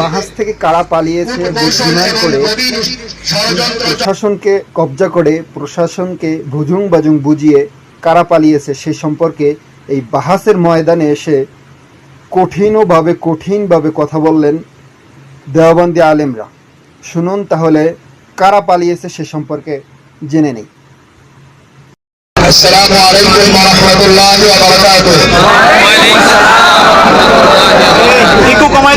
বাহাস থেকে কারা পালিয়েছে বুদ্ধিমান করে ষড়যন্ত্র প্রশাসনকে কবজা করে প্রশাসনকে ভুজুং বাজুং বুঝিয়ে কারা পালিয়েছে সে সম্পর্কে এই বাহাসের ময়দানে এসে কঠিনভাবে কঠিনভাবে কথা বললেন দেওবন্দি আলেমরা। শুনুন তাহলে কারা পালিয়েছে সে সম্পর্কে জেনে নেই। আসসালামু আলাইকুম ওয়া রাহমাতুল্লাহি ওয়া বারাকাতুহু একটু কমাই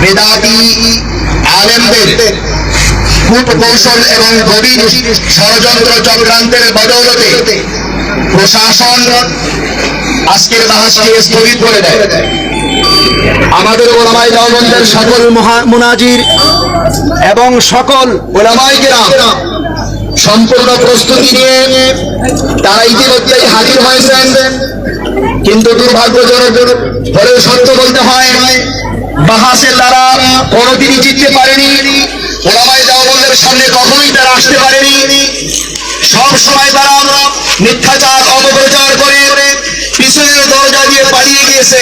বেদাতি আলেমদের কূট কৌশল এবং গভীর ষড়যন্ত্র চক্রান্তের বদৌলতে প্রশাসন আজকের বাহাসকে স্থগিত করে দেয়। আমাদের ওলামাই দেওবন্দের সকল মুনাজির এবং সকল ওলামাই কেরাম সম্পূর্ণ প্রস্তুতি নিয়ে তারা ইতিমধ্যেই হাজির হয়েছেন। কিন্তু দুর্ভাগ্যজনক হলেও সত্য বলতে হয় বাহাসের দ্বারা কোনোদিনই জিততে পারেনি। ওলামাই দেওবন্দের সামনে কখনোই তারা আসতে পারেনি। সব সময় তারা মিথ্যাচার, অপপ্রচার করে পিছনের দরজা দিয়ে পালিয়ে গিয়েছে।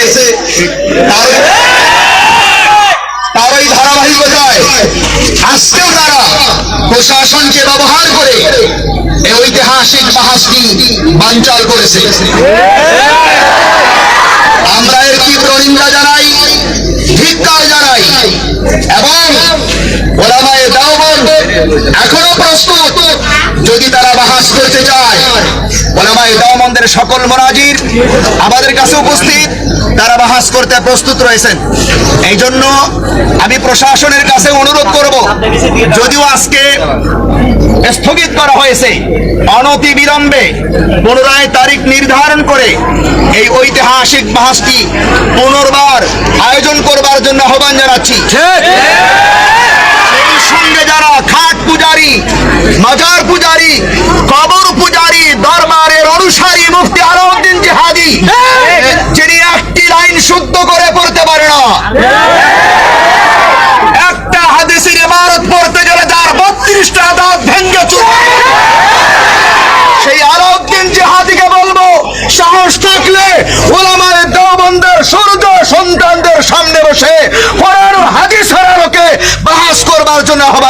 তার ওই ধারাবাহিকতায় আজকেও তারা প্রশাসনকে ব্যবহার করে ঐতিহাসিক বাহাসটি বানচাল করেছে। আমরা এর তীব্র নিন্দা জানাই। এখনও প্রস্তুত, যদি তারা বাহাস করতে চায়। ওলামায়ে দাওবন্দের সকল মনাজির আমাদের কাছে উপস্থিত, তারা বাহাস করতে প্রস্তুত রয়েছেন। এই জন্য আমি প্রশাসনের কাছে অনুরোধ করব, যদিও আজকে স্থগিত করা হয়েছে। অনতি বিলম্বে পুনরায় তারিখ নির্ধারণ করে এই ঐতিহাসিক বাহাসটি পুনর্বার আয়োজন করবার জন্য আহ্বান জানাচ্ছি। সেই সঙ্গে যারা খাট পূজারি মাজার পূজারি কবর পূজারি দরবারের অনুসারী মুফতি আলাউদ্দিন জিহাদি যিনি একটি লাইন শুদ্ধ করে পড়তে পারে না একটা হাদিসের ইমারত পড়তে গেলে তার বত্রিশটা দাঁত ভেঙ্গে চুপ সেই আলাউদ্দিন জিহাদিকে বলব সাহস থাকলে ওলামায়ে দেওবন্দের সূর্য সন্তানদের সামনে বসে কোরআন ও হাদিসের আলোকে বাহাস করবার জন্য আহ্বান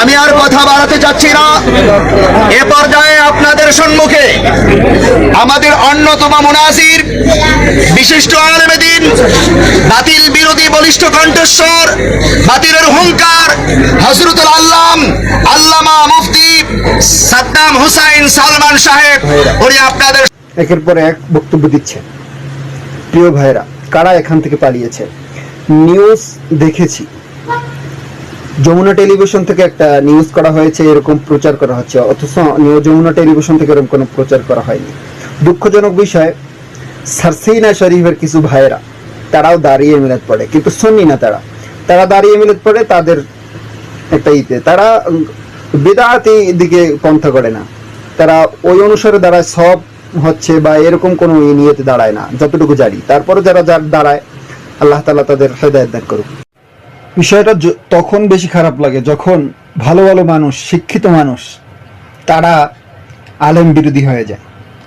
আমি আর কথা বাড়াতে চাচ্ছি না। এ পর্যায়ে আপনাদের সম্মুখে আমাদের অন্যতম মুনাসির বিশিষ্ট আলমেদিন, বাতিল বিরোধী বলিষ্ঠ কণ্ঠস্বর, বাতিলের হুঙ্কার হজরতুল আল্লাম, আল্লামা মুফতি সাদ্দাম হুসাইন সালমান সাহেব, উনি আপনাদের একের পর এক বক্তব্য দিচ্ছে প্রিয় ভাইরা কারা এখান থেকে পালিয়েছে? নিউজ দেখেছি। যমুনা টেলিভিশন থেকে একটা নিউজ করা হয়েছে, এরকম প্রচার করা হচ্ছে। অথচ যমুনা টেলিভিশন থেকে এরকম কোনো প্রচার করা হয়নি। দুঃখজনক বিষয় সারসিনা শরীফের কিছু ভাইয়েরা, তারাও দাঁড়িয়ে মিলাদ পড়ে, কিন্তু শুনি না তারা। তারা দাঁড়িয়ে মিলাদ পড়ে, তাদের একটা ইতে, তারা বেদাতি দিকে পন্থা করে না। তারা ওই অনুসারে দাঁড়ায় সব হচ্ছে বা এরকম কোনো নিয়েতে দাঁড়ায় না, যতটুকু জানি। তারপরে যারা যার দাঁড়ায়, আল্লাহ তালা তাদের হেদায়ত দান করুক। বিষয়টা তখন বেশি খারাপ লাগে যখন ভালো ভালো মানুষ, শিক্ষিত মানুষ, তারা আলেম বিরোধী হয়ে যায়।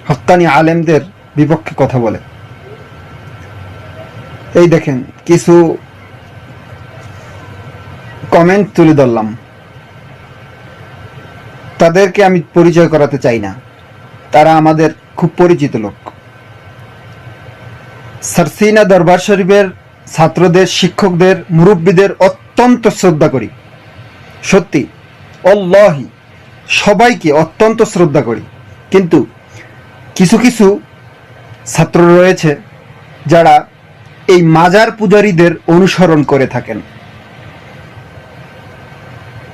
হক্কানি আলেমদের বিপক্ষে কথা বলে। এই দেখেন, কিছু কমেন্ট তুলে ধরলাম। তাদেরকে আমি পরিচয় করাতে চাই না। তারা আমাদের খুব পরিচিত লোক। সারসিনা দরবার শরীফের ছাত্রদের, শিক্ষকদের, মুরব্বীদের অত্যন্ত শ্রদ্ধা করি। সত্যি, অল্লাহি, সবাইকে অত্যন্ত শ্রদ্ধা করি। কিন্তু কিছু কিছু ছাত্র রয়েছে যারা এই মাজার পূজারীদের অনুসরণ করে থাকেন।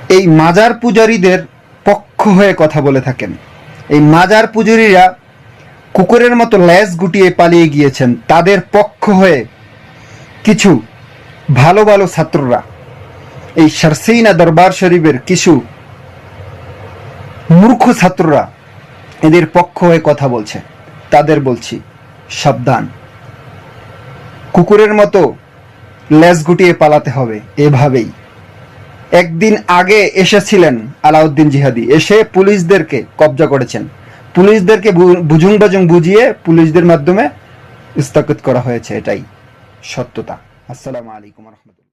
এই মাজার পূজারীদের পক্ষ হয়ে কথা বলে থাকেন। এই মাজার পূজারীরা কুকুরের মতো ল্যাজ গুটিয়ে পালিয়ে গিয়েছেন। তাদের পক্ষ হয়ে কিছু ভালো ভালো ছাত্ররা। এই সারসেইনা দরবার শরীফের কিছু মূর্খ ছাত্ররা এদের পক্ষ হয়ে কথা বলছে। তাদের বলছি, সাবধান। কুকুরের মতো লেজ গুটিয়ে পালাতে হবে, এভাবেই। একদিন আগে এসেছিলেন আলাউদ্দিন জিহাদি, এসে পুলিশদেরকে কবজা করেছেন। পুলিশদেরকে বু- বুঝুং বাজুং বুঝিয়ে পুলিশদের মাধ্যমে স্থগিত করা হয়েছে এটাই। সত্যতা। আসসালামু আলাইকুম রহমতুল্লাহ।